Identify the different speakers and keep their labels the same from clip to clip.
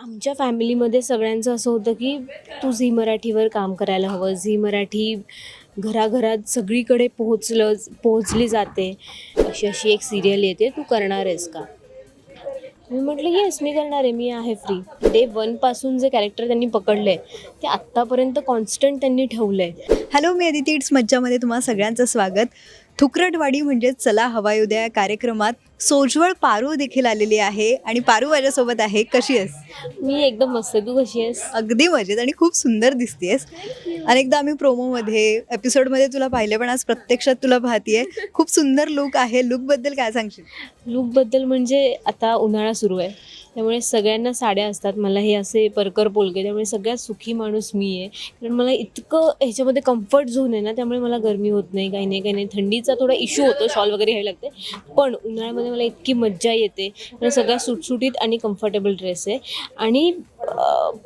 Speaker 1: आमच्या फॅमिलीमध्ये सगळ्यांचं असं होतं की तू झी मराठीवर काम करायला हवं. झी मराठी घराघरात सगळीकडे पोहोचलं पोहोचली जाते. अशी अशी एक सिरियल येते. तू करणार आहेस का? मी म्हटलं येस मी करणार आहे. मी आहे फ्री डे वनपासून जे कॅरेक्टर त्यांनी पकडलं आहे ते आत्तापर्यंत कॉन्स्टंट त्यांनी ठेवलं आहे
Speaker 2: हॅलो मी अदिती इट्स मज्जामध्ये तुम्हा सगळ्यांचं स्वागत. थुकरटवाडी म्हणजेच चला हवाई उद्या या कार्यक्रमात सोज्वळ पारू देखील आलेली आहे. आणि पारू माझ्यासोबत आहे. कशी आहेस?
Speaker 1: मी एकदम मस्त. तू कशी आहेस?
Speaker 2: अगदी मजेत आणि खूप सुंदर दिसतेस. अनेकदा आम्ही प्रोमोमध्ये एपिसोडमध्ये तुला पाहिले पण आज प्रत्यक्षात तुला पाहतीये. खूप सुंदर लुक आहे. लुकबद्दल काय सांगशील?
Speaker 1: लूकबद्दल म्हणजे आता उन्हाळा सुरू आहे. त्यामुळे सगळ्यांना साड्या असतात. मला हे असे परकर पोलके त्यामुळे सगळ्यात सुखी माणूस मी आहे. कारण मला इतकं ह्याच्यामध्ये कम्फर्ट झोन आहे ना त्यामुळे मला गरमी होत नाही काही नाही काही नाही. थंडीचा थोडा इश्यू होतो शॉल वगैरे घ्यावी लागते. पण उन्हाळ्यामध्ये मला इतकी मज्जा येते. मला सुटसुटीत आणि कम्फर्टेबल ड्रेस आहे. आणि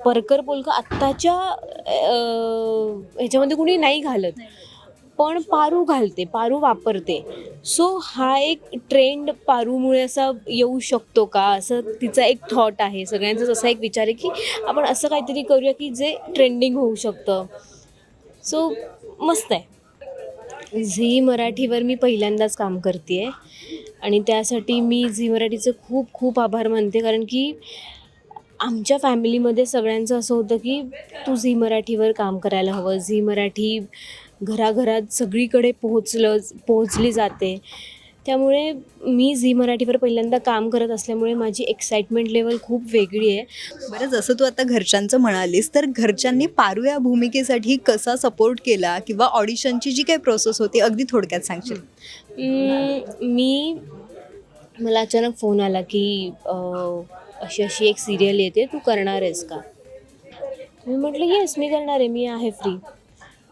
Speaker 1: परकर पोलका आत्ताच्या ह्याच्यामध्ये कुणी नाही घालत. पण पारू घालते पारू वापरते. सो हा एक ट्रेंड पारूमुळे असा येऊ शकतो का? असं तिचा एक थॉट आहे. सगळ्यांचाच असा एक विचार आहे की आपण असं काहीतरी करूया की जे ट्रेंडिंग होऊ शकतं. सो मस्त आहे. झी मराठीवर मी पहिल्यांदाच काम करते आहे आणि त्यासाठी मी झी मराठीचं खूप खूप आभार मानते. कारण की आमच्या फॅमिलीमध्ये सगळ्यांचं असं होतं की तू झी मराठीवर काम करायला हवं. झी मराठी घराघरात सगळीकडे पोहोचलं पोहोचली जाते. त्यामुळे मी झी मराठीवर पहिल्यांदा काम करत असल्यामुळे माझी एक्साइटमेंट लेवल खूप वेगळी आहे.
Speaker 2: बरं जसं तू आता घरच्यांचं म्हणालीस तर घरच्यांनी पारू या भूमिकेसाठी कसा सपोर्ट केला किंवा ऑडिशनची जी काही प्रोसेस होती अगदी थोडक्यात सांगशील?
Speaker 1: मी मला अचानक फोन आला की अशी अशी एक सिरियल येते तू करणार आहेस का? मी म्हटलं येस मी करणार आहे मी आहे फ्री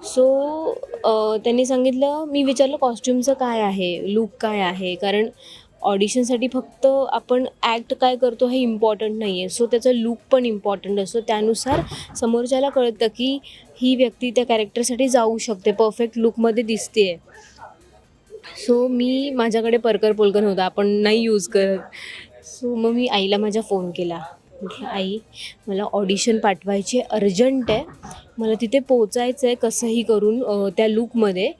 Speaker 1: सो त्यांनी सांगितलं मी विचारलं कॉस्ट्युमचं काय आहे लुक काय आहे? कारण ऑडिशनसाठी फक्त आपण ॲक्ट काय करतो हे इम्पॉर्टंट नाही आहे सो त्याचा लुक पण इम्पॉर्टंट असतो. त्यानुसार समोरच्याला कळतं की ही व्यक्ती त्या कॅरेक्टरसाठी जाऊ शकते. परफेक्ट लुकमध्ये दिसते आहे सो मी माझ्याकडे परकर पोलकर नव्हता. आपण नाही यूज करत. सो मग मी आईला माझ्या फोन केला. म्हटलं आई मला ऑडिशन पाठवायची अर्जंट आहे. मला तिथे पोचायचं आहे कसंही करून त्या लूकमध्ये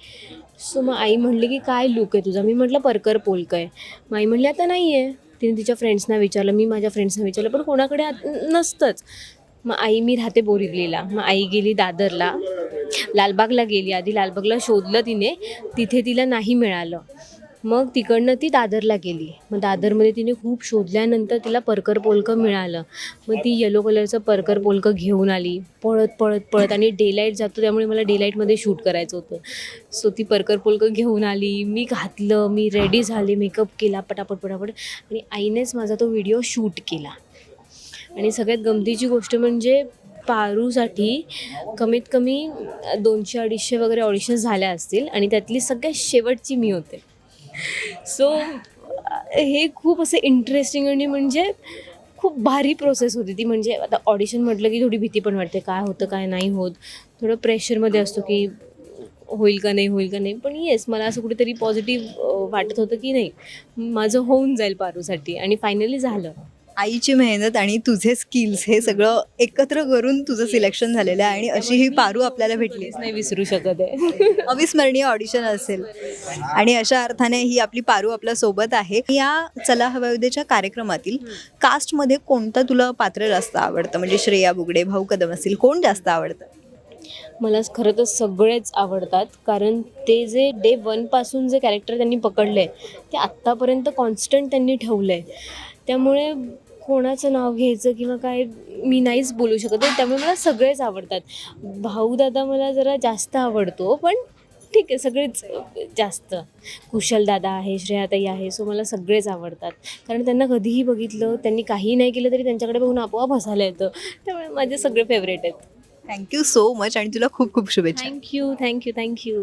Speaker 1: सो मग आई म्हणली की काय लूक आहे तुझा? मी म्हटलं परकर पोलक आहे. मग आई म्हणली आता नाही आहे तिने तिच्या फ्रेंड्सना विचारलं. मी माझ्या फ्रेंड्सना विचारलं पण कोणाकडे नसतंच. मग आई मी राहते बोरिवलीला. मग आई गेली दादरला. लालबागला गेली. आधी लालबागला शोधलं तिने. तिथे तिला नाही मिळालं. मग तिकडनं ती दादरला गेली. मग दादरमध्ये तिने खूप शोधल्यानंतर तिला परकर पोलकं मिळालं. मग ती येलो कलरचं परकर पोलकं घेऊन आली. पळत पळत पळत आणि डेलाईट जातो त्यामुळे मला डेलाईटमध्ये शूट करायचं होतं. सो ती परकर पोलकं घेऊन आली. मी घातलं मी रेडी झाले मेकअप केला पटापट पटापट आणि आईनेच माझा तो व्हिडिओ शूट केला. आणि सगळ्यात गमतीची गोष्ट म्हणजे पारूसाठी कमीत कमी दोनशे अडीचशे वगैरे ऑडिशन्स झाल्या असतील आणि त्यातली सगळ्यात शेवटची मी होते. सो हे खूप असं इंटरेस्टिंग आणि म्हणजे खूप भारी प्रोसेस होती ती. म्हणजे आता ऑडिशन म्हटलं की थोडी भीती पण वाटते. काय होतं काय नाही होत. थोडं प्रेशरमध्ये असतो की होईल का नाही होईल का नाही. पण येस मला असं कुठेतरी पॉझिटिव्ह वाटत होतं की नाही माझं होऊन जाईल पारूसाठी. आणि फायनली झालं.
Speaker 2: आईची मेहनत आणि तुझे स्किल्स हे सगळं एकत्र करून तुझं सिलेक्शन झालेलं आहे आणि अशी ही पारू आपल्याला भेटली
Speaker 1: नाही विसरू शकत आहे.
Speaker 2: अविस्मरणीय ऑडिशन असेल. आणि अशा अर्थाने ही आपली पारू आपल्यासोबत आहे. या चला हव्या उद्याच्या कार्यक्रमातील कास्टमध्ये कोणतं तुला पात्र जास्त आवडतं? म्हणजे श्रेया बुगडे भाऊ कदम असतील कोण जास्त आवडतं?
Speaker 1: मला खरं तर सगळेच आवडतात. कारण ते जे डे वनपासून जे कॅरेक्टर त्यांनी पकडलं आहे ते आत्तापर्यंत कॉन्स्टंट त्यांनी ठेवलं आहे त्यामुळे कोणाचं नाव घ्यायचं किंवा काय मी नाहीच बोलू शकत त्यामुळे मला सगळेच आवडतात. भाऊ दादा मला जरा जास्त आवडतो पण ठीक आहे सगळेच जास्त. कुशल दादा आहे श्रेयाताई आहे सो मला सगळेच आवडतात. कारण त्यांना कधीही बघितलं त्यांनी काही नाही केलं तरी त्यांच्याकडे बघून आपोआप हसायला येतं. त्यामुळे माझे सगळे फेवरेट आहेत.
Speaker 2: थँक्यू सो मच आणि तुला खूप खूप शुभेच्छा.
Speaker 1: Thank you thank you thank you